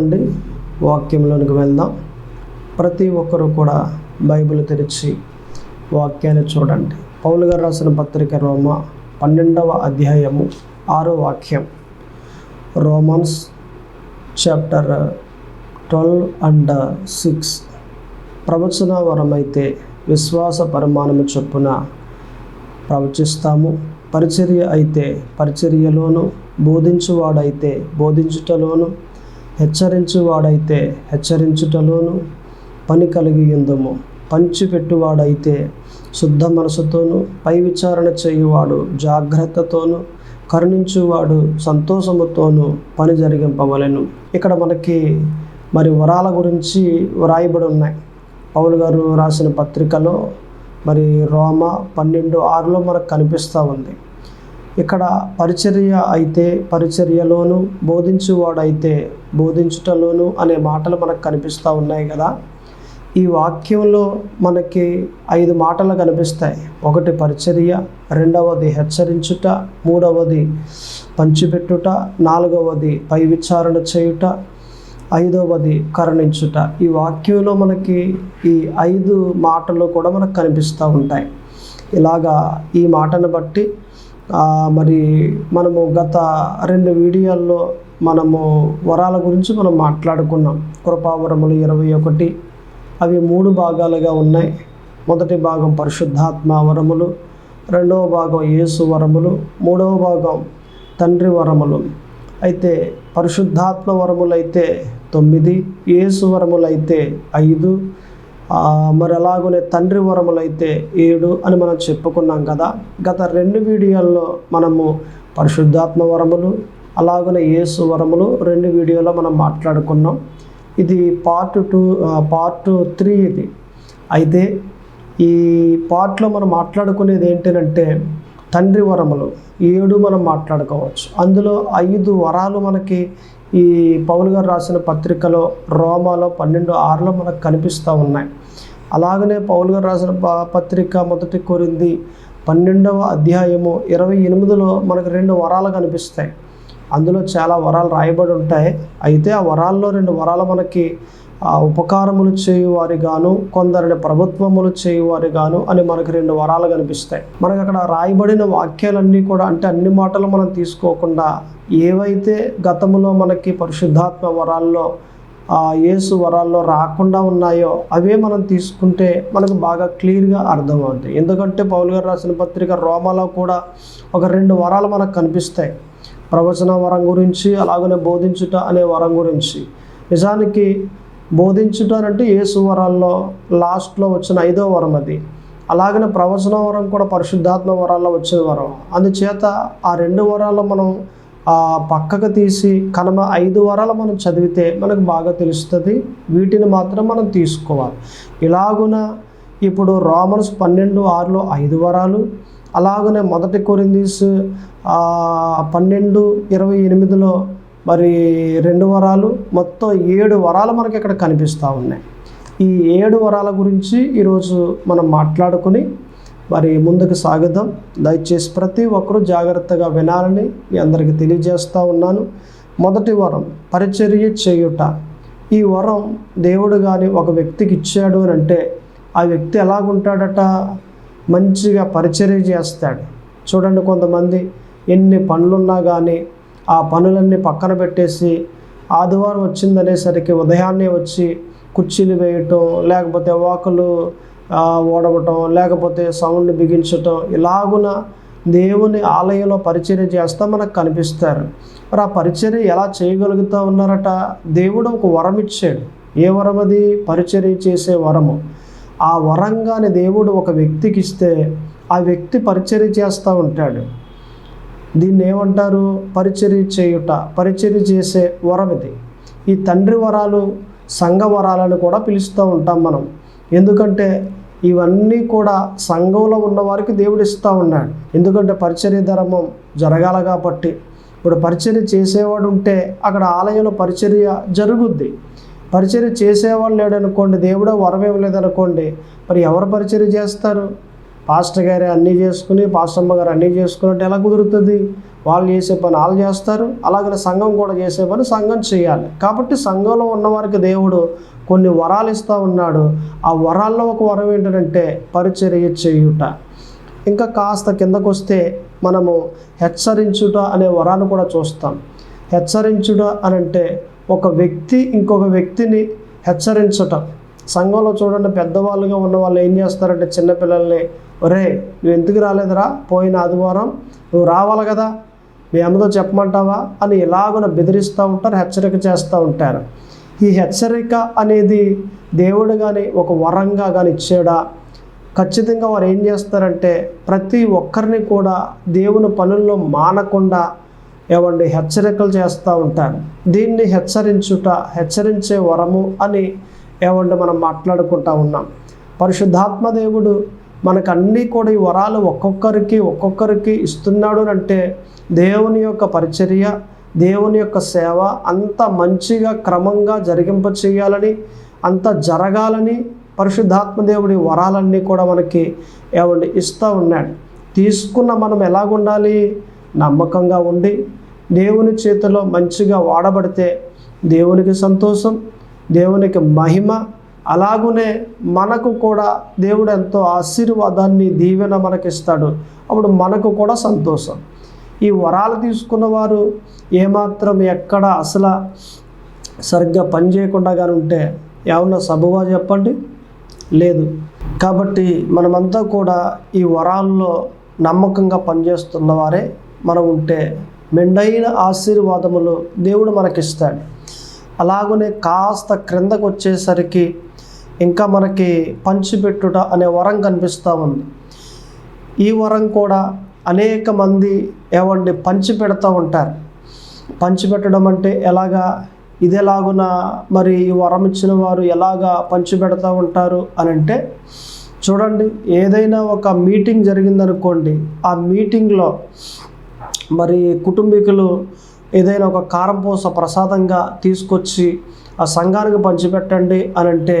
నుండి వాక్యంలోనికి వెళ్దాం. ప్రతి ఒక్కరూ కూడా బైబిల్ తెరిచి వాక్యాన్ని చూడండి. పౌలు గారు రాసిన పత్రిక రోమ పన్నెండవ అధ్యాయము ఆరో వాక్యం. Romans chapter twelve and six. ప్రవచన వరమైతే విశ్వాస పరిమాణము చొప్పున ప్రవచిస్తాము. పరిచర్య అయితే పరిచర్యలోను బోధించువాడైతే బోధించుటలోను హెచ్చరించువాడైతే హెచ్చరించుటలోను పని కలిగి ఉందము. పంచిపెట్టువాడైతే శుద్ధ మనసుతోనూ పై విచారణ చేయువాడు జాగ్రత్తతోనూ కరుణించువాడు సంతోషముతోను పని జరిగింపవలెను. ఇక్కడ మనకి మరి వరాల గురించి వ్రాయబడి ఉన్నాయి. పౌలు గారు రాసిన పత్రికలో మరి రోమ పన్నెండు ఆరులో మనకు కనిపిస్తూ ఉంది. ఇక్కడ పరిచర్య అయితే పరిచర్యలోను బోధించువాడైతే బోధించుటలోను అనే మాటలు మనకు కనిపిస్తూ ఉన్నాయి కదా. ఈ వాక్యంలో మనకి ఐదు మాటలు కనిపిస్తాయి. ఒకటి పరిచర్య రెండవది హెచ్చరించుట మూడవది పంచిపెట్టుట నాలుగవది పై విచారణ చేయుట ఐదవది కరుణించుట. ఈ వాక్యంలో మనకి ఈ ఐదు మాటలు కూడా మనకు కనిపిస్తూ ఉంటాయి. ఇలాగా ఈ మాటను బట్టి మరి మనము గత రెండు వీడియోల్లో మనము వరాల గురించి మనం మాట్లాడుకున్నాం. కృపావరములు ఇరవై ఒకటి. అవి మూడు భాగాలుగా ఉన్నాయి. మొదటి భాగం పరిశుద్ధాత్మ వరములు రెండవ భాగం యేసు వరములు మూడవ భాగం తండ్రి వరములు. అయితే పరిశుద్ధాత్మ వరములైతే తొమ్మిది యేసు వరములైతే ఐదు మరి అలాగనే తండ్రి వరములైతే ఏడు అని మనం చెప్పుకున్నాం కదా. గత రెండు వీడియోల్లో మనము పరిశుద్ధాత్మ వరములు అలాగనే యేసు వరములు రెండు వీడియోలో మనం మాట్లాడుకున్నాం. ఇది పార్ట్ టూ పార్ట్ త్రీ ఇది. అయితే ఈ పార్ట్లో మనం మాట్లాడుకునేది ఏంటంటే తండ్రి వరములు ఏడు మనం మాట్లాడుకోవచ్చు. అందులో ఐదు వరాలు మనకి ఈ పౌలు గారు రాసిన పత్రికలో రోమాలో పన్నెండు ఆరులో మనకు కనిపిస్తూ ఉన్నాయి. అలాగనే పౌలు గారు రాసిన ప- పత్రిక మొదటి కోరింది పన్నెండవ అధ్యాయము ఇరవై ఎనిమిదిలో మనకు రెండు వరాలు కనిపిస్తాయి. అందులో చాలా వరాలు రాయబడి ఉంటాయి. అయితే ఆ వరాల్లో రెండు వరాలు మనకి ఉపకారములు చేయువారి గాను కొందరిని ప్రభుత్వములు చేయువారి గాను అని మనకు రెండు వరాలు కనిపిస్తాయి. మనకు అక్కడ రాయబడిన వాక్యాలన్నీ కూడా అంటే అన్ని మాటలు మనం తీసుకోకుండా ఏవైతే గతంలో మనకి పరిశుద్ధాత్మ వరాల్లో ఏసు యేసు వరాల్లో రాకుండా ఉన్నాయో అవే మనం తీసుకుంటే మనకు బాగా క్లియర్గా అర్థమవుతాయి. ఎందుకంటే పౌలు గారు రాసిన పత్రిక రోమాలో కూడా ఒక రెండు వరాలు మనకు కనిపిస్తాయి. ప్రవచన వరం గురించి అలాగనే బోధించుట అనే వరం గురించి. నిజానికి బోధించుట అంటే యేసు వరాల్లో లాస్ట్లో వచ్చిన ఐదో వరం అది. అలాగనే ప్రవచన వరం కూడా పరిశుద్ధాత్మ వరాల్లో వచ్చిన వరం. అందుచేత ఆ రెండు వరాల్లో మనం పక్కకు తీసి కనుమ ఐదు వరాలు మనం చదివితే మనకు బాగా తెలుస్తుంది. వీటిని మాత్రం మనం తీసుకోవాలి. ఇలాగున ఇప్పుడు రోమన్స్ పన్నెండు ఆరులో ఐదు వరాలు అలాగనే మొదటి కొరిందీస్ పన్నెండు ఇరవై ఎనిమిదిలో మరి రెండు వరాలు మొత్తం ఏడు వరాలు మనకి ఇక్కడ కనిపిస్తూ ఉన్నాయి. ఈ ఏడు వరాల గురించి ఈరోజు మనం మాట్లాడుకుని మరి ముందుకు సాగుదాం. దయచేసి ప్రతి ఒక్కరూ జాగ్రత్తగా వినాలని మీ అందరికీ తెలియజేస్తూ ఉన్నాను. మొదటి వరం పరిచర్య చేయుట. ఈ వరం దేవుడు కానీ ఒక వ్యక్తికి ఇచ్చాడు అని అంటే ఆ వ్యక్తి ఎలాగుంటాడట? మంచిగా పరిచర్య చేస్తాడు. చూడండి కొంతమంది ఎన్ని పనులున్నా కానీ ఆ పనులన్నీ పక్కన పెట్టేసి ఆదివారం వచ్చిందనేసరికి ఉదయాన్నే వచ్చి కుర్చీలు వేయటం లేకపోతే వాకులు ఓడవటం లేకపోతే సౌండ్ బిగించటం ఇలాగున దేవుని ఆలయంలో పరిచర్య చేస్తా మనకు కనిపిస్తారు. మరి ఆ పరిచర్య ఎలా చేయగలుగుతూ ఉన్నారట? దేవుడు ఒక వరం ఇచ్చాడు. ఏ వరం అది? పరిచర్య చేసే వరము. ఆ వరంగాని దేవుడు ఒక వ్యక్తికి ఇస్తే ఆ వ్యక్తి పరిచర్య చేస్తూ ఉంటాడు. దీన్ని ఏమంటారు? పరిచర్య చేయుట. పరిచర్య చేసే వరం ఇది. ఈ తండ్రి వరాలు సంఘ వరాలను కూడా పిలుస్తూ ఉంటాం మనం. ఎందుకంటే ఇవన్నీ కూడా సంఘంలో ఉన్న వారికి దేవుడు ఇస్తూ ఉన్నాడు. ఎందుకంటే పరిచర్య ధర్మం జరగాల కాబట్టి. ఇప్పుడు పరిచర్య చేసేవాడు ఉంటే అక్కడ ఆలయంలో పరిచర్య జరుగుద్ది. పరిచర్య చేసేవాడు లేడనుకోండి దేవుడో వరం ఇవ్వలేదనుకోండి మరి ఎవరు పరిచర్య చేస్తారు? పాస్టర్ గారే అన్నీ చేసుకుని పాస్టమ్మ గారు అన్నీ చేసుకున్నట్టు ఎలా కుదురుతుంది? వాళ్ళు చేసే పని వాళ్ళు చేస్తారు. అలాగనే సంఘం కూడా చేసే పని సంఘం చేయాలి. కాబట్టి సంఘంలో ఉన్నవారికి దేవుడు కొన్ని వరాలు ఇస్తూ ఉన్నాడు. ఆ వరాల్లో ఒక వరం ఏంటంటే పరిచర్య చేయుట. ఇంకా కాస్త కిందకు వస్తే మనము హెచ్చరించుట అనే వరాన్ని కూడా చూస్తాం. హెచ్చరించుట అని అంటే ఒక వ్యక్తి ఇంకొక వ్యక్తిని హెచ్చరించటం. సంఘంలో చూడండి పెద్దవాళ్ళుగా ఉన్న వాళ్ళు ఏం చేస్తారంటే చిన్నపిల్లల్ని ఒరే నువ్వు ఎందుకు రాలేదురా? పోయిన ఆదివారం నువ్వు రావాలి కదా? మీ అమ్మతో చెప్పమంటావా? అని ఇలాగున బెదిరిస్తూ ఉంటారు హెచ్చరిక చేస్తూ ఉంటారు. ఈ హెచ్చరిక అనేది దేవుడు కానీ ఒక వరంగా కానీ ఇచ్చాడా? ఖచ్చితంగా వారు ఏం చేస్తారంటే ప్రతి ఒక్కరిని కూడా దేవుని పనుల్లో మానకుండా ఏమండి హెచ్చరికలు చేస్తూ ఉంటారు. దీన్ని హెచ్చరించుట హెచ్చరించే వరము అని ఏమండి మనం మాట్లాడుకుంటా ఉన్నాం. పరిశుద్ధాత్మ దేవుడు మనకు అన్నీ కూడా ఈ వరాలు ఒక్కొక్కరికి ఒక్కొక్కరికి ఇస్తున్నాడు అంటే దేవుని యొక్క పరిచర్య దేవుని యొక్క సేవ అంత మంచిగా క్రమంగా జరిగింప చేయాలని అంత జరగాలని పరిశుద్ధాత్మ దేవుడి వరాలన్నీ కూడా మనకి ఏమండి ఇస్తూ ఉన్నాడు. తీసుకున్న మనం ఎలాగుండాలి? నమ్మకంగా ఉండి దేవుని చేతిలో మంచిగా వాడబడితే దేవునికి సంతోషం దేవునికి మహిమ అలాగునే మనకు కూడా దేవుడు ఎంతో ఆశీర్వాదాన్ని దీవెన మనకిస్తాడు. అప్పుడు మనకు కూడా సంతోషం. ఈ వరాలు తీసుకున్న వారు ఏమాత్రం ఎక్కడ అసలు సరిగ్గా పని చేయకుండా కానీ ఉంటే ఏమన్నా సబువా చెప్పండి? లేదు. కాబట్టి మనమంతా కూడా ఈ వరాల్లో నమ్మకంగా పనిచేస్తున్న వారే మనం ఉంటే మెండైన ఆశీర్వాదములు దేవుడు మనకిస్తాడు. అలాగనే కాస్త క్రిందకు వచ్చేసరికి ఇంకా మనకి పంచిపెట్టుట అనే వరం కనిపిస్తూ ఉంది. ఈ వరం కూడా అనేక మంది ఏమండి పంచి పెడతా ఉంటారు. పంచి పెట్టడం అంటే ఎలాగా ఇదేలాగున మరి ఈ వరం ఇచ్చిన వారు ఎలాగా పంచి పెడతా ఉంటారు అని అంటే చూడండి ఏదైనా ఒక మీటింగ్ జరిగిందనుకోండి ఆ మీటింగ్లో మరి కుటుంబీకులు ఏదైనా ఒక కారంపూస ప్రసాదంగా తీసుకొచ్చి ఆ సంఘానికి పంచిపెట్టండి అని అంటే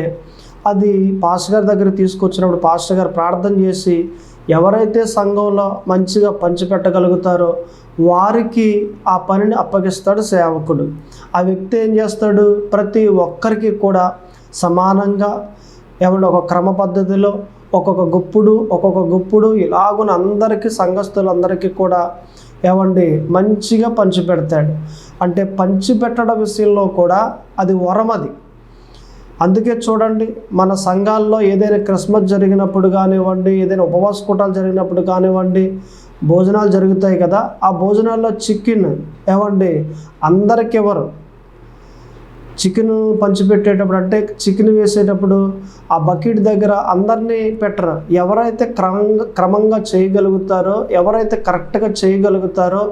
అది పాస్టర్ గారి దగ్గర తీసుకొచ్చినప్పుడు పాస్టర్ గారు ప్రార్థన చేసి ఎవరైతే సంఘంలో మంచిగా పంచిపెట్టగలుగుతారో వారికి ఆ పనిని అప్పగిస్తాడు సేవకుడు. ఆ వ్యక్తి ఏం చేస్తాడు? ప్రతి ఒక్కరికి కూడా సమానంగా ఏమంటే ఒక క్రమ పద్ధతిలో ఒక్కొక్క గుప్పుడు ఒక్కొక్క గుప్పుడు ఇలాగున అందరికీ సంఘస్థులందరికీ కూడా ఏమండి మంచిగా పంచి పెడతాడు అంటే పంచి పెట్టడం విషయంలో కూడా అది వరం అది అందుకే చూడండి మన సంఘాల్లో ఏదైనా క్రిస్మస్ జరిగినప్పుడు కానివ్వండి ఏదైనా ఉపవాస కూటాలు జరిగినప్పుడు కానివ్వండి భోజనాలు జరుగుతాయి కదా ఆ భోజనాల్లో చికెన్ ఏమండి? అందరికి ఎవరు? చికెన్ పంచిపెట్టేటప్పుడు అంటే చికెన్ వేసేటప్పుడు ఆ బకెట్ దగ్గర అందరినీ పెట్టరు. ఎవరైతే క్రమంగా క్రమంగా చేయగలుగుతారో ఎవరైతే కరెక్ట్గా చేయగలుగుతారో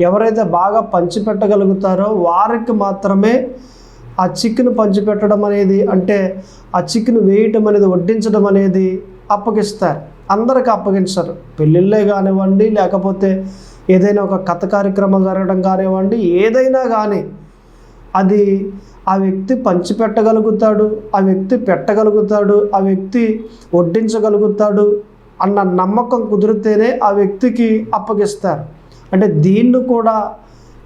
ఎవరైతే బాగా పంచిపెట్టగలుగుతారో వారికి మాత్రమే ఆ చికెన్ పంచిపెట్టడం అనేది అంటే ఆ చికెన్ వేయటం అనేది వడ్డించడం అనేది అప్పగిస్తారు. అందరికి అప్పగించరు. పెళ్ళిళ్ళే కానివ్వండి లేకపోతే ఏదైనా ఒక కథ కార్యక్రమం జరగడం కానివ్వండి ఏదైనా కానీ అది ఆ వ్యక్తి పంచిపెట్టగలుగుతాడు ఆ వ్యక్తి పెట్టగలుగుతాడు ఆ వ్యక్తి వడ్డించగలుగుతాడు అన్న నమ్మకం కుదిరితేనే ఆ వ్యక్తికి అప్పగిస్తారు. అంటే దీన్ని కూడా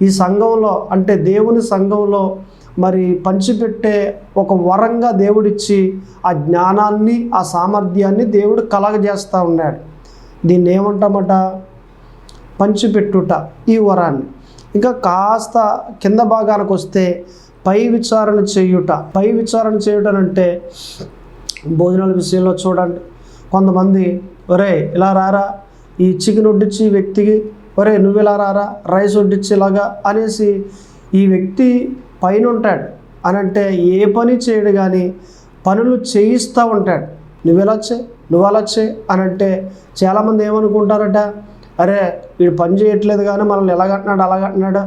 ఈ సంఘంలో అంటే దేవుని సంఘంలో మరి పంచిపెట్టే ఒక వరంగా దేవుడిచ్చి ఆ జ్ఞానాన్ని ఆ సామర్థ్యాన్ని దేవుడు కలగజేస్తూ ఉన్నాడు. దీన్ని ఏమంటామట? పంచిపెట్టుట ఈ వరాన్ని. ఇంకా కాస్త కింద భాగానికి వస్తే పై విచారణ చేయుట. పై విచారణ చేయటం అంటే భోజనాల విషయంలో చూడండి. కొంతమంది ఒరే ఇలా రారా? ఈ చికెన్ వడ్డించి వ్యక్తికి ఒరే నువ్వు ఇలా రారా? రైస్ వడ్డించి ఇలాగా అనేసి ఈ వ్యక్తి పైన ఉంటాడు అని అంటే ఏ పని చేయడు కానీ పనులు చేయిస్తూ ఉంటాడు. నువ్వు ఎలా చే నువ్వు అలా చే అని అంటే చాలామంది ఏమనుకుంటారట? అరే వీడు పని చేయట్లేదు కానీ మనల్ని ఎలాగంటున్నాడు అలాగంటున్నాడు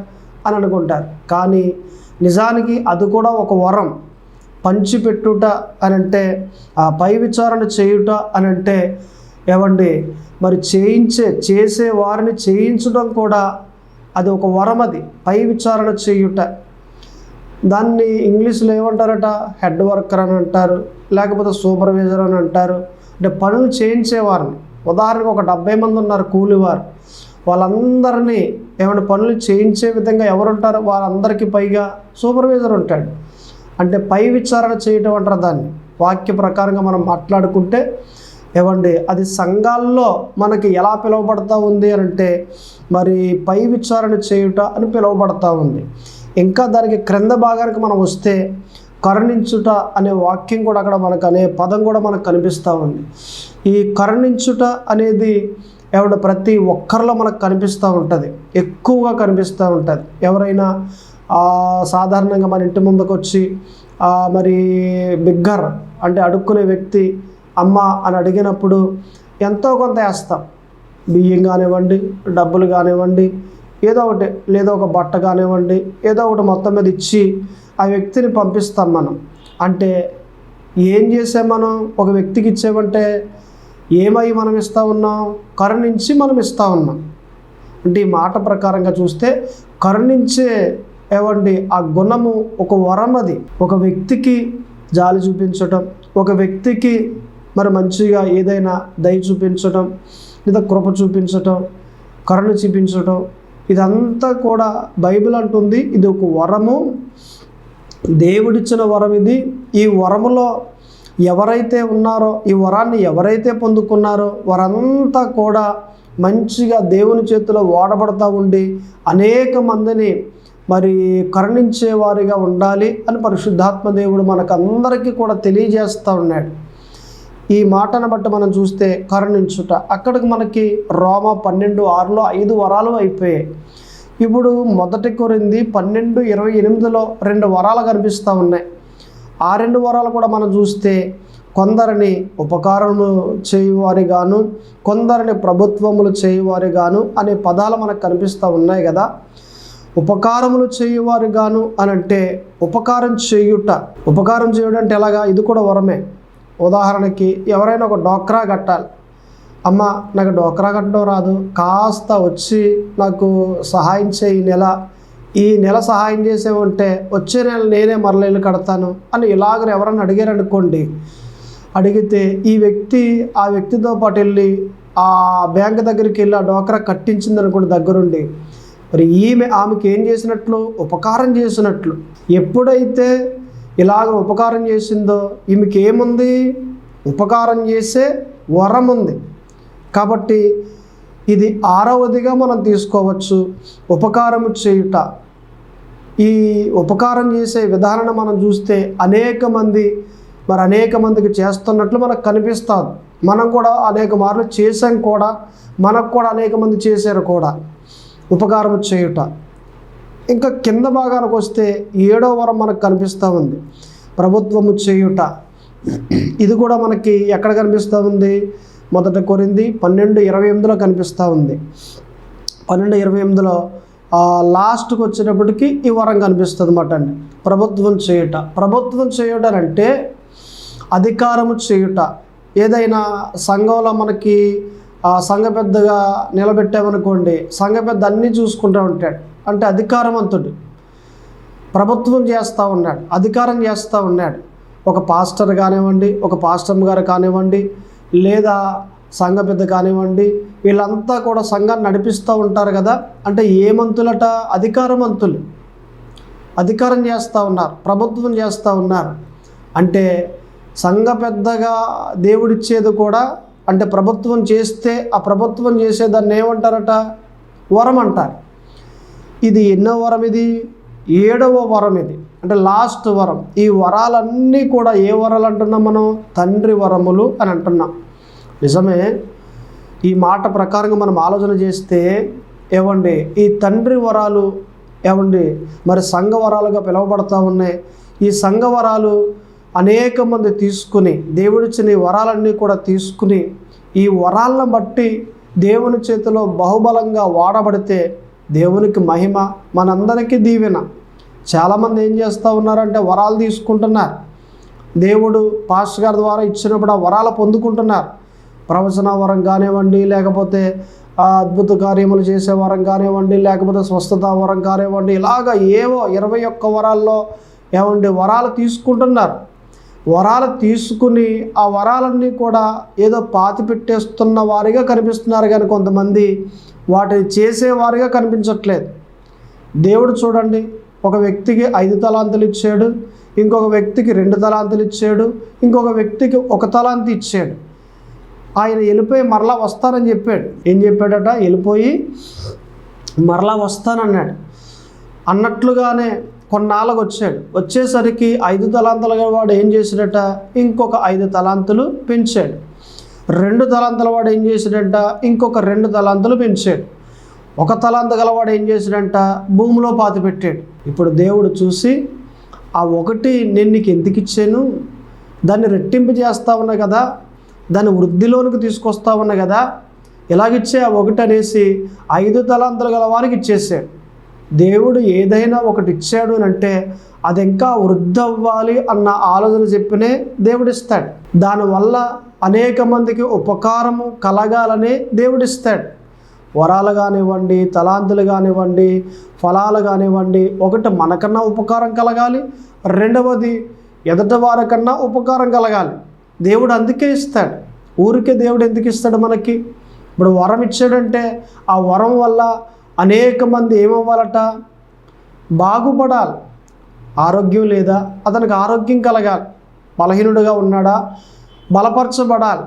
అని అనుకుంటారు. కానీ నిజానికి అది కూడా ఒక వరం. పంచిపెట్టుట అని అంటే ఆ పై విచారణ చేయుట అని అంటే ఏమండి మరి చేయించే చేసే వారిని చేయించడం కూడా అది ఒక వరం అది పై విచారణ చేయుట. దాన్ని ఇంగ్లీష్లో ఏమంటారట? హెడ్ వర్కర్ అని అంటారు లేకపోతే సూపర్వైజర్ అని అంటారు. అంటే పనులు చేయించేవారిని ఉదాహరణకు ఒక డెబ్బై మంది ఉన్నారు కూలివారు. వాళ్ళందరినీ ఏమైనా పనులు చేయించే విధంగా ఎవరుంటారు? వాళ్ళందరికీ పైగా సూపర్వైజర్ ఉంటాడు. అంటే పై విచారణ చేయటం అంటారు దాన్ని. వాక్య ప్రకారంగా మనం మాట్లాడుకుంటే ఏమండి అది సంఘాల్లో మనకి ఎలా పిలువబడతా ఉంది అని అంటే మరి పై విచారణ చేయుట అని పిలువబడతా ఉంది. ఇంకా దానికి క్రింద భాగానికి మనం వస్తే కరుణించుట అనే వాక్యం కూడా అక్కడ మనకు అనే పదం కూడా మనకు కనిపిస్తూ ఉంది. ఈ కరుణించుట అనేది ఎవడ ప్రతి ఒక్కరిలో మనకు కనిపిస్తూ ఉంటుంది. ఎక్కువగా కనిపిస్తూ ఉంటుంది. ఎవరైనా సాధారణంగా మన ఇంటి ముందుకు వచ్చి మరి బిగ్గర్ అంటే అడుక్కునే వ్యక్తి అమ్మ అని అడిగినప్పుడు ఎంతో కొంత వేస్తాం. బియ్యం కానివ్వండి డబ్బులు కానివ్వండి ఏదో ఒకటి లేదా ఒక బట్ట కానివ్వండి ఏదో ఒకటి మొత్తం మీద ఇచ్చి ఆ వ్యక్తిని పంపిస్తాం మనం. అంటే ఏం చేసాం మనం? ఒక వ్యక్తికి ఇచ్చామంటే ఏమై మనం ఇస్తా ఉన్నాం? కరుణించి మనం ఇస్తా ఉన్నాం. అంటే ఈ మాట ప్రకారంగా చూస్తే కరుణించే ఏవండి ఆ గుణము ఒక వరం అది. ఒక వ్యక్తికి జాలి చూపించటం ఒక వ్యక్తికి మరి మంచిగా ఏదైనా దయ చూపించటం లేదా కృప చూపించటం కరుణ చూపించటం ఇదంతా కూడా బైబిల్ అంటుంది. ఇది ఒక వరము. దేవుడిచ్చిన వరం ఇది. ఈ వరములో ఎవరైతే ఉన్నారో ఈ వరాన్ని ఎవరైతే పొందుకున్నారో వారంతా కూడా మంచిగా దేవుని చేతిలో వాడబడతా ఉండి అనేక మందిని మరి కరుణించేవారిగా ఉండాలి అని పరిశుద్ధాత్మ దేవుడు మనకు అందరికీ కూడా తెలియజేస్తూ ఉన్నాడు. ఈ మాటను బట్టి మనం చూస్తే కరుణించుట. అక్కడికి మనకి రోమ పన్నెండు ఆరులో ఐదు వరాలు అయిపోయాయి. ఇప్పుడు మొదటి కొరింది పన్నెండు ఇరవై ఎనిమిదిలో రెండు వరాలు కనిపిస్తూ ఉన్నాయి. ఆ రెండు వరాలు కూడా మనం చూస్తే కొందరిని ఉపకారము చేయువారి గాను కొందరిని ప్రభుత్వములు చేయువారి గాను అనే పదాలు మనకు కనిపిస్తూ ఉన్నాయి కదా. ఉపకారములు చేయువారు గాను అని అంటే ఉపకారం చేయుట. ఉపకారం చేయడం అంటే ఎలాగా? ఇది కూడా వరమే. ఉదాహరణకి ఎవరైనా ఒక డోక్రా కట్టాలి. అమ్మ నాకు డోక్రా కట్టడం రాదు. కాస్త వచ్చి నాకు సహాయం చేయి ఈ నెల. ఈ నెల సహాయం చేసేవంటే వచ్చే నెల నేనే మరల ఇల్లు కడతాను అని ఇలాగ ఎవరన్నా అడిగారు అనుకోండి అడిగితే ఈ వ్యక్తి ఆ వ్యక్తితో పాటు వెళ్ళి ఆ బ్యాంక్ దగ్గరికి వెళ్ళి ఆ డోక్రా కట్టించింది అనుకోండి దగ్గరుండి మరి ఈమె ఆమెకి ఏం చేసినట్లు? ఉపకారం చేసినట్లు. ఎప్పుడైతే ఇలాగ ఉపకారం చేసిందో ఈమెకి ఏముంది ఉపకారం చేసే వరం ఉంది కాబట్టి ఇది ఆరవదిగా మనం తీసుకోవచ్చు ఉపకారము చేయుట. ఈ ఉపకారం చేసే విధానం మనం చూస్తే అనేక మంది మరి అనేక మందికి చేస్తున్నట్లు మనకు కనిపిస్తుంది. మనం కూడా అనేక మార్లు చేసాం కూడా మనకు కూడా అనేక మంది చేశారు కూడా ఉపకారం చేయుట. ఇంకా కింద భాగానికి వస్తే ఏడో వరం మనకు కనిపిస్తూ ఉంది. ప్రభుత్వము చేయుట. ఇది కూడా మనకి ఎక్కడ కనిపిస్తూ ఉంది? మొదట కొరింది పన్నెండు ఇరవై ఎనిమిదిలో కనిపిస్తూ ఉంది. పన్నెండు ఇరవై ఎనిమిదిలో లాస్ట్కి వచ్చేటప్పటికి ఈ వరం కనిపిస్తుంది అన్నమాట అండి. ప్రభుత్వం చేయుట. ప్రభుత్వం చేయుట అంటే అధికారము చేయుట. ఏదైనా సంఘంలో మనకి సంఘ పెద్దగా నిలబెట్టామనుకోండి సంఘ పెద్ద అన్నీ చూసుకుంటూ ఉంటాడు. అంటే అధికారవంతుడు. ప్రభుత్వం చేస్తూ ఉన్నాడు అధికారం చేస్తూ ఉన్నాడు. ఒక పాస్టర్ కానివ్వండి ఒక పాస్టర్ గారు కానివ్వండి లేదా సంఘ పెద్ద కానివ్వండి వీళ్ళంతా కూడా సంఘాన్ని నడిపిస్తూ ఉంటారు కదా. అంటే ఏ మంతులట? అధికారవంతులు. అధికారం చేస్తూ ఉన్నారు ప్రభుత్వం చేస్తూ ఉన్నారు. అంటే సంఘ పెద్దగా దేవుడిచ్చేది కూడా అంటే ప్రభుత్వం చేస్తే ఆ ప్రభుత్వం చేసేదాన్ని ఏమంటారట? వరం అంటారు ఇది ఎన్నో వరం ఇది? ఏడవ వరం ఇది. అంటే లాస్ట్ వరం. ఈ వరాలన్నీ కూడా ఏ వరాలు అంటున్నాం మనం? తండ్రి వరములు అని అంటున్నాం. నిజమే. ఈ మాట ప్రకారంగా మనం ఆలోచన చేస్తే ఏమండి ఈ తండ్రి వరాలు ఏమండి మరి సంఘ వరాలుగా పిలువబడతా ఉన్నాయి. ఈ సంఘ వరాలు అనేక మంది తీసుకుని దేవుడిచ్చిన ఈ వరాలన్నీ కూడా తీసుకుని ఈ వరాలను బట్టి దేవుని చేతిలో బహుబలంగా వాడబడితే దేవునికి మహిమ మనందరికీ దీవెన. చాలామంది ఏం చేస్తూ ఉన్నారంటే వరాలు తీసుకుంటున్నారు. దేవుడు పాస్టర్ గారి ద్వారా ఇచ్చినప్పుడు ఆ వరాలు పొందుకుంటున్నారు. ప్రవచన వరం కానివ్వండి లేకపోతే అద్భుత కార్యములు చేసే వరం కానివ్వండి లేకపోతే స్వస్థత వరం కానివ్వండి ఇలాగ ఏవో ఇరవై ఒక్క వరాల్లో ఏమండి వరాలు తీసుకుంటున్నారు. వరాలు తీసుకుని ఆ వరాలన్నీ కూడా ఏదో పాతి పెట్టేస్తున్న వారిగా కనిపిస్తున్నారు కానీ కొంతమంది వాటిని చేసేవారిగా కనిపించట్లేదు. దేవుడు చూడండి ఒక వ్యక్తికి ఐదు తలాంతులు ఇచ్చాడు ఇంకొక వ్యక్తికి రెండు తలాంతులు ఇచ్చాడు ఇంకొక వ్యక్తికి ఒక తలాంతి ఇచ్చాడు. ఆయన వెళ్ళిపోయి మరలా వస్తానని చెప్పాడు. ఏం చెప్పాడట? వెళ్ళిపోయి మరలా వస్తానన్నాడు. అన్నట్లుగానే కొన్నాళ్ళకు వచ్చాడు వచ్చేసరికి ఐదు తలాంతలు వాడు ఏం చేశాడట? ఇంకొక ఐదు తలాంతులు పెంచాడు. రెండు తలాంతల వాడు ఏం చేశాడంట? ఇంకొక రెండు తలాంతులు పెంచాడు. ఒక తలాంత గలవాడు ఏం చేశాడంట? భూమిలో పాతి పెట్టాడు. ఇప్పుడు దేవుడు చూసి ఆ ఒకటి నేను నీకు ఎందుకు ఇచ్చాను? దాన్ని రెట్టింపు చేస్తా ఉన్నా కదా దాన్ని వృద్ధిలోనికి తీసుకొస్తా ఉన్నా కదా ఇలాగిచ్చే ఆ ఒకటి అనేసి ఐదు తలాంతలు గల వారికి ఇచ్చేసాడు. దేవుడు ఏదైనా ఒకటి ఇచ్చాడు అని అంటే అది ఇంకా వృద్ధి అవ్వాలి అన్న ఆలోచన చెప్పినే దేవుడు ఇస్తాడు. దానివల్ల అనేక మందికి ఉపకారము కలగాలని దేవుడిస్తాడు వరాలు కానివ్వండి తలాంతులు కానివ్వండి ఫలాలు కానివ్వండి ఒకటి మనకన్నా ఉపకారం కలగాలి రెండవది ఎదుటి వారికన్నా ఉపకారం కలగాలి. దేవుడు అందుకే ఇస్తాడు. ఊరికే దేవుడు ఎందుకు ఇస్తాడు మనకి? ఇప్పుడు వరం ఇచ్చాడంటే ఆ వరం వల్ల అనేక మంది ఏమవ్వాలట? బాగుపడాలి. ఆరోగ్యం లేదా? అతనికి ఆరోగ్యం కలగాలి. బలహీనుడుగా ఉన్నాడా? బలపరచబడాలి.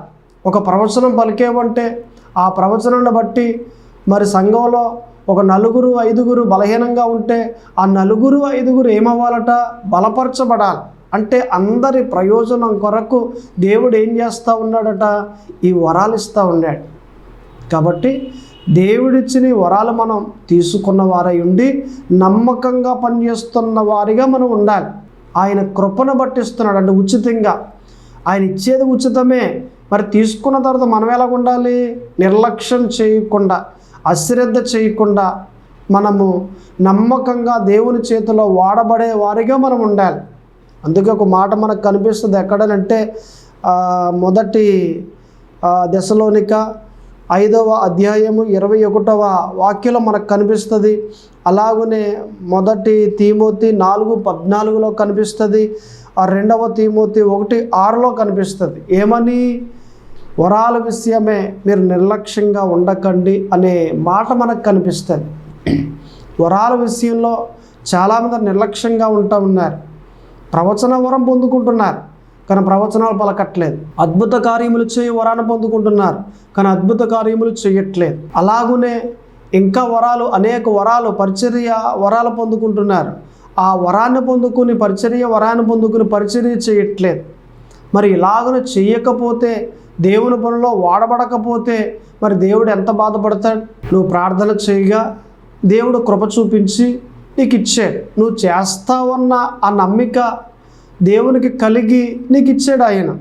ఒక ప్రవచనం పలికేవంటే ఆ ప్రవచనాన్ని బట్టి మరి సంఘంలో ఒక నలుగురు ఐదుగురు బలహీనంగా ఉంటే ఆ నలుగురు ఐదుగురు ఏమవ్వాలట? బలపరచబడాలి. అంటే అందరి ప్రయోజనం కొరకు దేవుడు ఏం చేస్తూ ఉన్నాడట? ఈ వరాలు ఇస్తూ ఉన్నాడు. కాబట్టి దేవుడిచ్చిన వరాలు మనం తీసుకున్న వారై ఉండి నమ్మకంగా పనిచేస్తున్న వారిగా మనం ఉండాలి. ఆయన కృపను బట్టిస్తున్నాడు. అంటే ఉచితంగా. ఆయన ఇచ్చేది ఉచితమే. మరి తీసుకున్న తర్వాత మనం ఎలా ఉండాలి? నిర్లక్ష్యం చేయకుండా అశ్రద్ధ చేయకుండా మనము నమ్మకంగా దేవుని చేతిలో వాడబడే వారిగా మనం ఉండాలి. అందుకే ఒక మాట మనకు కనిపిస్తుంది ఎక్కడనంటే మొదటి దశలోనిక ఐదవ అధ్యాయము ఇరవై ఒకటవ వాక్యంలో మనకు కనిపిస్తుంది. అలాగనే మొదటి తీమోతి నాలుగు పద్నాలుగులో కనిపిస్తుంది. ఆ రెండవ తీమోతి ఒకటి ఆరులో కనిపిస్తుంది. ఏమని? వరాల విషయమే మీరు నిర్లక్ష్యంగా ఉండకండి అనే మాట మనకు కనిపిస్తుంది. వరాల విషయంలో చాలామంది నిర్లక్ష్యంగా ఉంటా ఉన్నారు. ప్రవచన వరం పొందుకుంటున్నారు. కానీ ప్రవచనాలు పలకట్లేదు. అద్భుత కార్యములు చేయి వరాన్ని పొందుకుంటున్నారు కానీ అద్భుత కార్యములు చేయట్లేదు. అలాగునే ఇంకా వరాలు అనేక వరాలు పరిచర్య వరాలు పొందుకుంటున్నారు. ఆ వరాన్ని పొందుకుని పరిచర్య వరాన్ని పొందుకుని పరిచర్య చేయట్లేదు. మరి ఇలాగను చేయకపోతే దేవుని పనిలో వాడబడకపోతే మరి దేవుడు ఎంత బాధపడతాడు? నువ్వు ప్రార్థన చేయగా దేవుడు కృప చూపించి నీకు ఇచ్చాడు నువ్వు చేస్తావన్న ఆ నమ్మిక దేవునికి కలిగి నీకు ఇచ్చాడు ఆయన.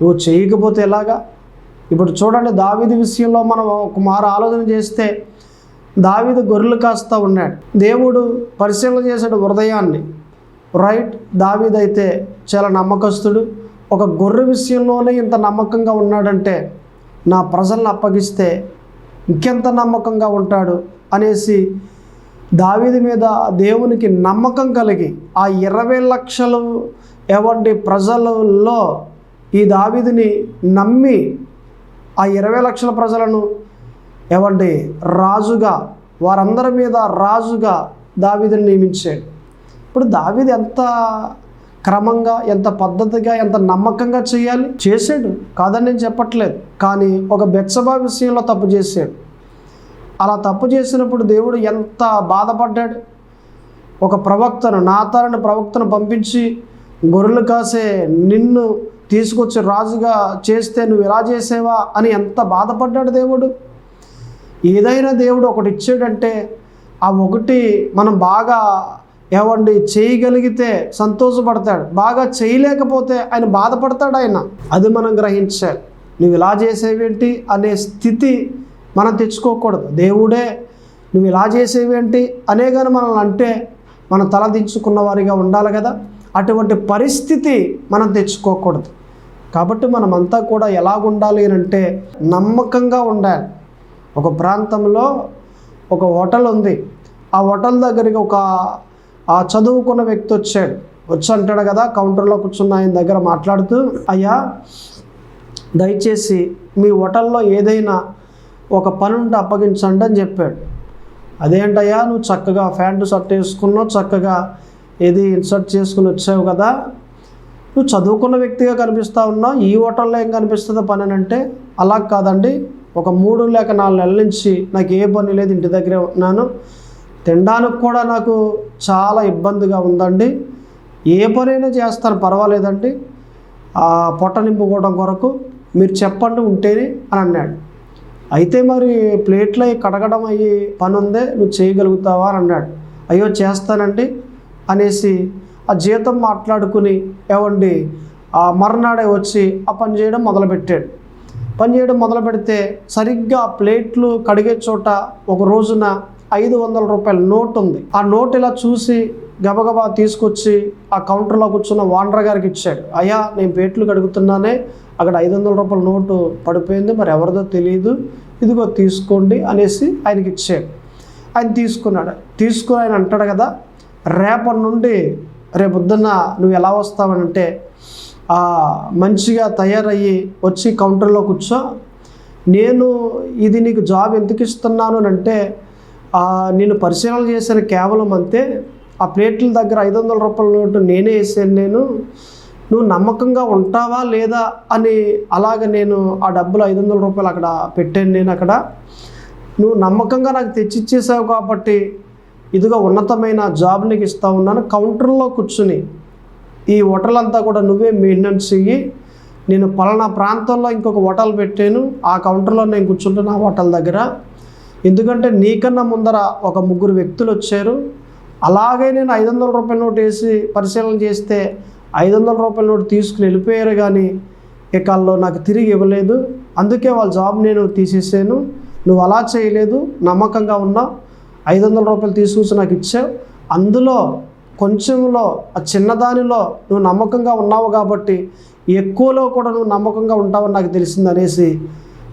నువ్వు చేయకపోతే ఎలాగా? ఇప్పుడు చూడండి దావిది విషయంలో మనం ఒక మారు ఆలోచన చేస్తే దావిది గొర్రెలు కాస్తా ఉన్నాడు. దేవుడు పరిశీలన చేశాడు హృదయాన్ని. రైట్ దావీదైతే చాలా నమ్మకస్తుడు. ఒక గొర్రె విషయంలోనే ఇంత నమ్మకంగా ఉన్నాడంటే నా ప్రజలను అప్పగిస్తే ఇంకెంత నమ్మకంగా ఉంటాడు అనేసి దావీది మీద దేవునికి నమ్మకం కలిగి ఆ ఇరవై లక్షలు ఎవంటి ప్రజలలో ఈ దావీదిని నమ్మి ఆ ఇరవై లక్షల ప్రజలను ఎవండి రాజుగా వారందరి మీద రాజుగా దావీదిని నియమించాడు. ఇప్పుడు దావీది ఎంత క్రమంగా ఎంత పద్ధతిగా ఎంత నమ్మకంగా చేయాలి? చేశాడు. కాదని నేను చెప్పట్లేదు. కానీ ఒక బెచ్చబా విషయంలో తప్పు చేశాడు. అలా తప్పు చేసినప్పుడు దేవుడు ఎంత బాధపడ్డాడు? ఒక ప్రవక్తను నాతారని ప్రవక్తను పంపించి గొర్రెలు కాసే నిన్ను తీసుకొచ్చి రాజుగా చేస్తే నువ్వు ఇలా చేసేవా అని ఎంత బాధపడ్డాడు దేవుడు? ఏదైనా దేవుడు ఒకటి ఇచ్చాడంటే ఆ ఒకటి మనం బాగా ఏమండి చేయగలిగితే సంతోషపడతాడు బాగా చేయలేకపోతే ఆయన బాధపడతాడు ఆయన. అది మనం గ్రహించాలి. నువ్వు ఇలా చేసేవేంటి అనే స్థితి మనం తెచ్చుకోకూడదు. దేవుడే నువ్వు ఇలా చేసేవేంటి అనే కానీ మనల్ని అంటే మనం తలదించుకున్న వారిగా ఉండాలి కదా. అటువంటి పరిస్థితి మనం తెచ్చుకోకూడదు. కాబట్టి మనమంతా కూడా ఎలాగుండాలి అని అంటే నమ్మకంగా ఉండాలి. ఒక ప్రాంతంలో ఒక హోటల్ ఉంది. ఆ హోటల్ దగ్గరికి ఒక ఆ చదువుకున్న వ్యక్తి వచ్చాడు. వచ్చి అంటాడు కదా కౌంటర్లో కూర్చున్న ఆయన దగ్గర మాట్లాడుతూ అయ్యా దయచేసి మీ హోటల్లో ఏదైనా ఒక పని ఉంటే అప్పగించండి అని చెప్పాడు. అదేంటయ్యా నువ్వు చక్కగా ప్యాంటు షర్ట్ వేసుకున్నావు చక్కగా ఏది ఇన్సర్ట్ చేసుకుని వచ్చావు కదా. నువ్వు చదువుకున్న వ్యక్తిగా కనిపిస్తా ఉన్నావు ఈ హోటల్లో ఏం కనిపిస్తుందో పని అని అంటే అలా కాదండి. ఒక మూడు లేక నాలుగు నెలల నుంచి నాకు ఏ పని లేదు ఇంటి దగ్గరే ఉన్నాను. తినడానికి కూడా నాకు చాలా ఇబ్బందిగా ఉందండి. ఏ పనైనా చేస్తాను పర్వాలేదండి. పొట్ట నింపుకోవడం కొరకు మీరు చెప్పండి ఉంటేనే అని అన్నాడు. అయితే మరి ప్లేట్లు అవి కడగడం అయ్యి పని ఉందే నువ్వు చేయగలుగుతావా అని అన్నాడు. అయ్యో చేస్తానండి అనేసి ఆ జీతం మాట్లాడుకుని ఏవండి ఆ మర్నాడే వచ్చి ఆ పని చేయడం మొదలుపెట్టాడు. పని చేయడం మొదలు పెడితే సరిగ్గా ప్లేట్లు కడిగే చోట ఒక రోజున ఐదు వందల రూపాయల నోట్ ఉంది. ఆ నోట్ ఇలా చూసి గబగబా తీసుకొచ్చి ఆ కౌంటర్లో కూర్చున్న వాండర్ గారికి ఇచ్చాడు. అయ్యా నేను ప్లేట్లు కడుగుతున్నానే అక్కడ ఐదు వందల రూపాయల నోటు పడిపోయింది మరి ఎవరిదో తెలియదు ఇదిగో తీసుకోండి అనేసి ఆయనకి ఇచ్చాడు. ఆయన తీసుకున్నాడు. తీసుకుని ఆయన అంటాడు కదా రేపటి నుండి రేపొద్దున్న నువ్వు ఎలా వస్తావనంటే మంచిగా తయారయ్యి వచ్చి కౌంటర్లో కూర్చో. నేను ఇది నీకు జాబ్ ఎందుకు ఇస్తున్నాను అని అంటే నేను పరిశీలన చేశాను కేవలం అంతే. ఆ ప్లేట్ల దగ్గర ఐదు వందల రూపాయల నోటు నేనే వేసాను నేను. నువ్వు నమ్మకంగా ఉంటావా లేదా అని అలాగ నేను ఆ డబ్బులు ఐదు వందల రూపాయలు అక్కడ పెట్టాను నేను అక్కడ. నువ్వు నమ్మకంగా నాకు తెచ్చిచ్చేసావు కాబట్టి ఇదిగో ఉన్నతమైన జాబ్ నీకు ఇస్తా ఉన్నాను. కౌంటర్లో కూర్చుని ఈ హోటల్ అంతా కూడా నువ్వే మెయింటెనెన్స్ ఇయ్యి నేను పలానా ప్రాంతంలో ఇంకొక హోటల్ పెట్టాను. ఆ కౌంటర్లో నేను కూర్చుంటున్నా ఆ హోటల్ దగ్గర. ఎందుకంటే నీకన్నా ముందర ఒక ముగ్గురు వ్యక్తులు వచ్చారు. అలాగే నేను ఐదు వందల రూపాయల నోటు వేసి పరిశీలన చేస్తే ఐదు వందల రూపాయల నోటు తీసుకుని వెళ్ళిపోయారు కానీ ఇక వాళ్ళు నాకు తిరిగి ఇవ్వలేదు. అందుకే వాళ్ళ జాబ్ నేను తీసేసాను. నువ్వు అలా చేయలేదు. నమ్మకంగా ఉన్నావు ఐదు వందల రూపాయలు తీసుకొచ్చి నాకు ఇచ్చావు. అందులో కొంచెంలో ఆ చిన్నదానిలో నువ్వు నమ్మకంగా ఉన్నావు కాబట్టి ఎక్కువలో కూడా నువ్వు నమ్మకంగా ఉంటావని నాకు తెలిసింది అనేసి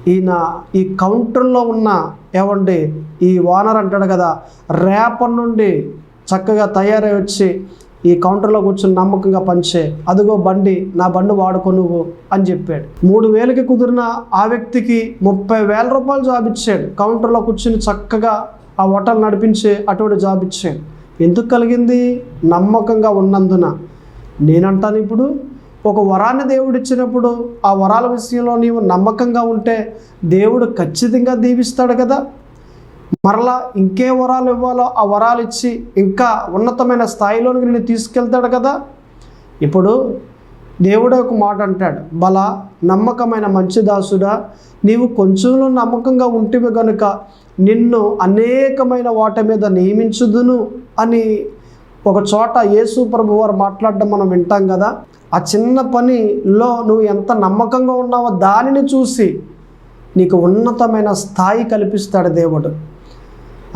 ఈయన ఈ కౌంటర్లో ఉన్న ఏమండి ఈ ఓనర్ అంటాడు కదా రేపటి నుండి చక్కగా తయారై వచ్చి ఈ కౌంటర్లో కూర్చొని నమ్మకంగా పంచే అదిగో బండి నా బండి వాడుకో నువ్వు అని చెప్పాడు. మూడు వేలకి కుదిరిన ఆ వ్యక్తికి ముప్పై వేల రూపాయలు జాబ్ ఇచ్చాడు. కౌంటర్లో కూర్చుని చక్కగా ఆ హోటల్ నడిపించే అటువంటి జాబ్ ఇచ్చాడు. ఎందుకు కలిగింది? నమ్మకంగా ఉన్నందున. నేనంటాను ఇప్పుడు ఒక వరాన్ని దేవుడు ఇచ్చినప్పుడు ఆ వరాల విషయంలో నీవు నమ్మకంగా ఉంటే దేవుడు ఖచ్చితంగా దీవిస్తాడు కదా. మరలా ఇంకే వరాలు ఇవ్వాలో ఆ వరాలు ఇచ్చి ఇంకా ఉన్నతమైన స్థాయిలోనికి నేను తీసుకెళ్తాడు కదా? ఇప్పుడు దేవుడు ఒక మాట అంటాడు బల నమ్మకమైన మంచి దాసుడా నీవు కొంచెంలో నమ్మకంగా ఉంటివి గనుక నిన్ను అనేకమైన వాటి మీద నియమించుదును అని ఒక చోట యేసు ప్రభు వారు మాట్లాడడం మనం వింటాం కదా. ఆ చిన్న పనిలో నువ్వు ఎంత నమ్మకంగా ఉన్నావో దానిని చూసి నీకు ఉన్నతమైన స్థాయి కల్పిస్తాడు దేవుడు.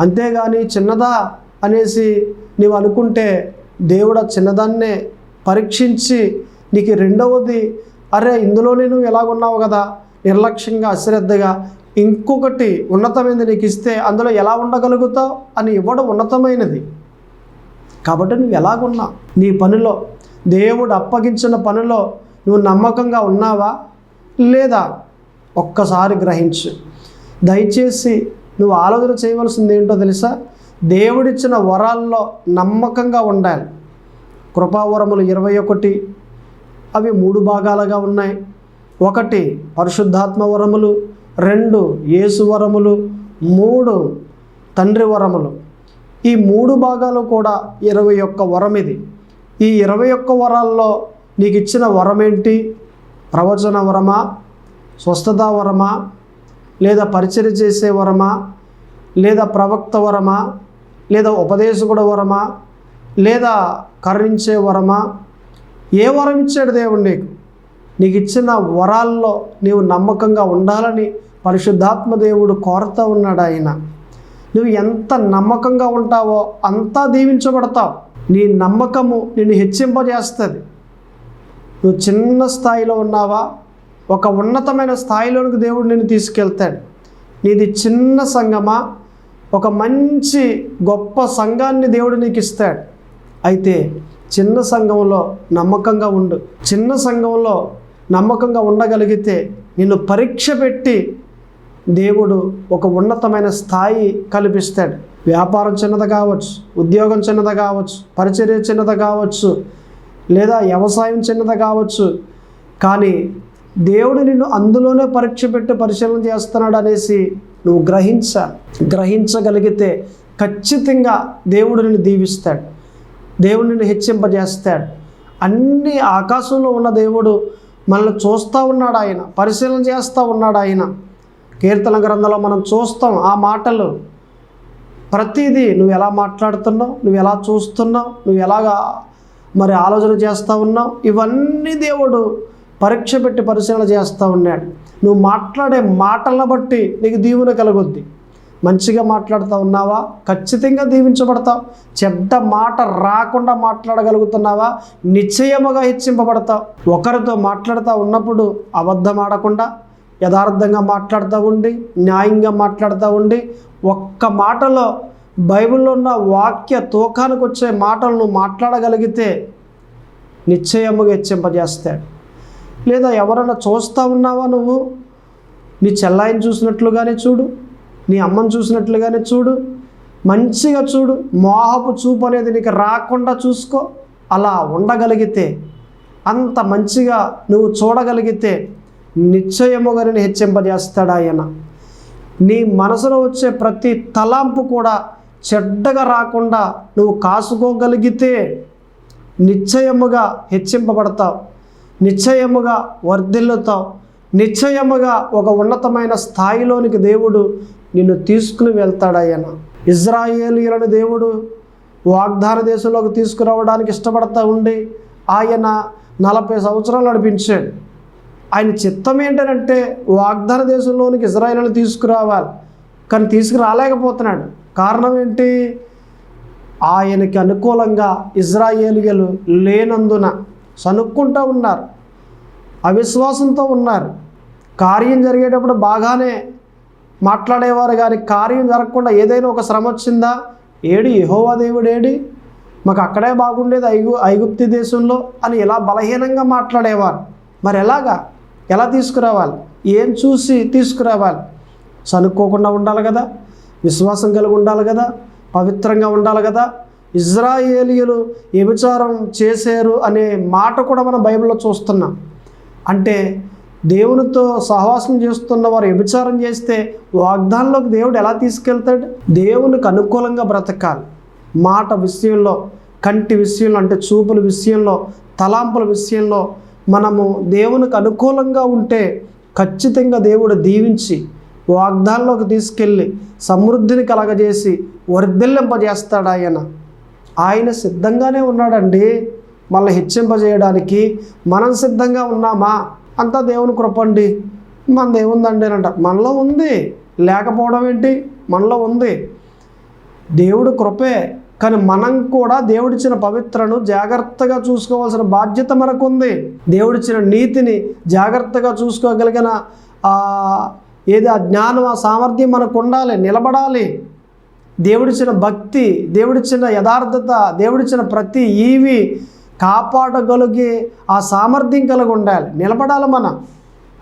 అంతేగాని చిన్నదా అనేసి నీవు అనుకుంటే దేవుడు చిన్నదాన్నే పరీక్షించి నీకు రెండవది అరే ఇందులోనే నువ్వు ఎలాగున్నావు కదా? నిర్లక్ష్యంగా అశ్రద్ధగా. ఇంకొకటి ఉన్నతమైనది నీకు ఇస్తే అందులో ఎలా ఉండగలుగుతావు అని ఇవ్వడం ఉన్నతమైనది. కాబట్టి నువ్వు ఎలాగున్నా? నీ పనిలో దేవుడు అప్పగించిన పనిలో నువ్వు నమ్మకంగా ఉన్నావా? లేదా ఒక్కసారి గ్రహించు. దయచేసి నువ్వు ఆలోచన చేయవలసింది ఏంటో తెలుసా? దేవుడిచ్చిన వరాల్లో నమ్మకంగా ఉండాలి. కృపావరములు ఇరవై ఒకటి అవి మూడు భాగాలుగా ఉన్నాయి. ఒకటి పరిశుద్ధాత్మ వరములు. రెండు యేసు వరములు. మూడు తండ్రి వరములు. ఈ మూడు భాగాలు కూడా ఇరవై ఒక్క వరం ఇది. ఈ ఇరవై ఒక్క వరాల్లో నీకు ఇచ్చిన వరం ఏంటి ప్రవచన వరమా? స్వస్థత వరమా? లేదా పరిచయం చేసే వరమా? లేదా ప్రవక్త వరమా? లేదా ఉపదేశకుడు వరమా? లేదా కరుణించే వరమా? ఏ వరం ఇచ్చాడు దేవుడు నీకు? నీకు ఇచ్చిన వరాల్లో నీవు నమ్మకంగా ఉండాలని పరిశుద్ధాత్మ దేవుడు కోరుతూ ఉన్నాడు ఆయన. నువ్వు ఎంత నమ్మకంగా ఉంటావో అంతా దీవించబడతావు. నీ నమ్మకము నిన్ను హెచ్చింపజేస్తుంది. నువ్వు చిన్న స్థాయిలో ఉన్నావా? ఒక ఉన్నతమైన స్థాయిలోనికి దేవుడు నిన్ను తీసుకెళ్తాడు. నీది చిన్న సంఘమా? ఒక మంచి గొప్ప సంఘాన్ని దేవుడు నీకు ఇస్తాడు. అయితే చిన్న సంఘంలో నమ్మకంగా ఉండు. చిన్న సంఘంలో నమ్మకంగా ఉండగలిగితే నిన్ను పరీక్ష పెట్టి దేవుడు ఒక ఉన్నతమైన స్థాయి కల్పిస్తాడు. వ్యాపారం చిన్నది కావచ్చు ఉద్యోగం చిన్నది కావచ్చు పరిచర్య చిన్నది కావచ్చు లేదా వ్యవసాయం చిన్నది కావచ్చు. కానీ దేవుడు నిన్ను అందులోనే పరీక్ష పెట్టి పరిశీలన చేస్తున్నాడు అనేసి నువ్వు గ్రహించ గ్రహించగలిగితే ఖచ్చితంగా దేవుడు నిన్ను దీవిస్తాడు. దేవుడు నిన్ను హెచ్చింపజేస్తాడు. అన్ని ఆకాశంలో ఉన్న దేవుడు మనల్ని చూస్తూ ఉన్నాడు ఆయన పరిశీలన చేస్తూ ఉన్నాడు ఆయన. కీర్తన గ్రంథంలో మనం చూస్తాం ఆ మాటలు. ప్రతిదీ నువ్వు ఎలా మాట్లాడుతున్నావు నువ్వు ఎలా చూస్తున్నావు నువ్వు ఎలాగా మరి ఆలోచన చేస్తూ ఉన్నావు ఇవన్నీ దేవుడు పరీక్ష పెట్టి పరిశీలన చేస్తూ ఉన్నాడు. నువ్వు మాట్లాడే మాటలను బట్టి నీకు దీవుని కలుగుద్ది. మంచిగా మాట్లాడుతూ ఉన్నావా? ఖచ్చితంగా దీవించబడతావు. చెడ్డ మాట రాకుండా మాట్లాడగలుగుతున్నావా? నిశ్చయముగా హెచ్చింపబడతావు. ఒకరితో మాట్లాడుతూ ఉన్నప్పుడు అబద్ధం ఆడకుండా యథార్థంగా మాట్లాడుతూ ఉండి న్యాయంగా మాట్లాడుతూ ఉండి ఒక్క మాటలో బైబిల్లో ఉన్న వాక్య తూకానికి వచ్చే మాటలు నువ్వు మాట్లాడగలిగితే నిశ్చయముగా హెచ్చింపజేస్తాడు. లేదా ఎవరైనా చూస్తూ ఉన్నావా నువ్వు? నీ చెల్లాయిని చూసినట్లుగానే చూడు నీ అమ్మని చూసినట్లుగానే చూడు మంచిగా చూడు మోహపు చూపు అనేది నీకు రాకుండా చూసుకో అలా ఉండగలిగితే అంత మంచిగా నువ్వు చూడగలిగితే నిశ్చయముగా నేను హెచ్చింపజేస్తాడు ఆయన. నీ మనసులో వచ్చే ప్రతి తలాంపు కూడా చెడ్డగా రాకుండా నువ్వు కాసుకోగలిగితే నిశ్చయముగా హెచ్చింపబడతావు. నిశ్చయముగా వర్ధిల్లుతావు. నిశ్చయముగా ఒక ఉన్నతమైన స్థాయిలోనికి దేవుడు నిన్ను తీసుకుని వెళ్తాడయ్యన. ఇజ్రాయేలీలను దేవుడు వాగ్దాన దేశంలోకి తీసుకురావడానికి ఇష్టపడతా ఉండి ఆయన నలభై సంవత్సరాలు నడిపించాడు. ఆయన చిత్తం ఏంటంటే వాగ్దాన దేశంలోనికి ఇజ్రాయేల్ని తీసుకురావాలి. కానీ తీసుకురాలేకపోతున్నాడు. కారణం ఏంటి? ఆయనకి అనుకూలంగా ఇజ్రాయేలీలు లేనందున సనుక్కుంటూ ఉన్నారు. అవిశ్వాసంతో ఉన్నారు. కార్యం జరిగేటప్పుడు బాగానే మాట్లాడేవారు కానీ కార్యం జరగకుండా ఏదైనా ఒక శ్రమ వచ్చిందా? ఏడి యహోవా దేవుడు ఏడి? మాకు అక్కడే బాగుండేది ఐగు ఐగుప్తి దేశంలో అని ఇలా బలహీనంగా మాట్లాడేవారు. మరి ఎలాగా? ఎలా తీసుకురావాలి? ఏం చూసి తీసుకురావాలి? సనుక్కోకుండా ఉండాలి కదా. విశ్వాసం కలిగి ఉండాలి కదా. పవిత్రంగా ఉండాలి కదా. ఇజ్రాయేలీయులు వ్యభిచారం చేశారు అనే మాట కూడా మనం బైబిల్లో చూస్తున్నాం. అంటే దేవునితో సహవాసం చేస్తున్న వారు వ్యభిచారం చేస్తే వాగ్దానంలోకి దేవుడు ఎలా తీసుకెళ్తాడు? దేవునికి అనుకూలంగా బ్రతకాలి. మాట విషయంలో కంటి విషయంలో అంటే చూపుల విషయంలో తలాంపుల విషయంలో మనము దేవునికి అనుకూలంగా ఉంటే ఖచ్చితంగా దేవుడు దీవించి వాగ్దానంలోకి తీసుకెళ్ళి సమృద్ధిని కలగజేసి వర్ధిల్లింపజేస్తాడు ఆయన. ఆయన సిద్ధంగానే ఉన్నాడండి. మళ్ళీ హెచ్చింపజేయడానికి మనం సిద్ధంగా ఉన్నామా? అంతా దేవుని కృపండి. మన దేవుందండి అంట మనలో ఉంది. లేకపోవడం ఏంటి? మనలో ఉంది. దేవుడు కృపే. కానీ మనం కూడా దేవుడిచ్చిన పవిత్రను జాగ్రత్తగా చూసుకోవాల్సిన బాధ్యత మనకు ఉంది దేవుడిచ్చిన నీతిని జాగ్రత్తగా చూసుకోగలిగిన ఏది ఆ జ్ఞానం ఆ సామర్థ్యం మనకు ఉండాలి నిలబడాలి. దేవుడిచ్చిన భక్తి దేవుడిచ్చిన యథార్థత దేవుడిచ్చిన ప్రతి ఈవి కాపాడగలిగే ఆ సామర్థ్యం కలిగి ఉండాలి. నిలబడాలి మనం.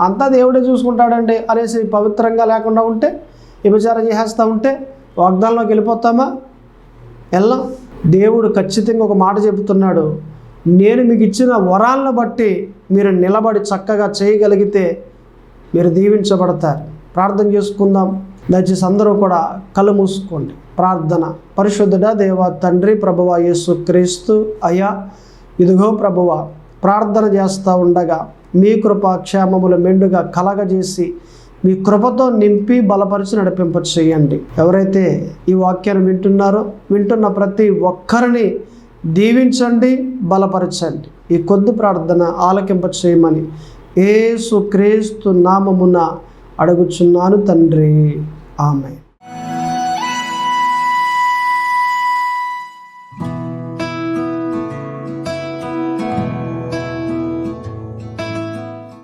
అంతా దేవుడే చూసుకుంటాడండి. అనేసి పవిత్రంగా లేకుండా ఉంటే విభచారం చేసేస్తూ ఉంటే వాగ్దానంలోకి వెళ్ళిపోతామా? వెళ్ళాం. దేవుడు ఖచ్చితంగా ఒక మాట చెబుతున్నాడు. నేను మీకు ఇచ్చిన వరాలను బట్టి మీరు నిలబడి చక్కగా చేయగలిగితే మీరు దీవించబడతారు. ప్రార్థన చేసుకుందాం. దయచేసి అందరూ కూడా కళ్ళు మూసుకోండి. ప్రార్థన. పరిశుద్ధుడ దేవ తండ్రి ప్రభువ యేసు క్రీస్తు అయ్యా ఇదిగో ప్రభువ ప్రార్థన చేస్తూ ఉండగా మీ కృప క్షేమములు మెండుగా కలగజేసి మీ కృపతో నింపి బలపరిచి నడిపింప చేయండి. ఎవరైతే ఈ వాక్యాన్ని వింటున్నారో వింటున్న ప్రతి ఒక్కరిని దీవించండి బలపరచండి. ఈ కొద్ది ప్రార్థన ఆలకింప చేయమని ఏసు క్రీస్తు నామమున అడుగుచున్నాను తండ్రి. Amém.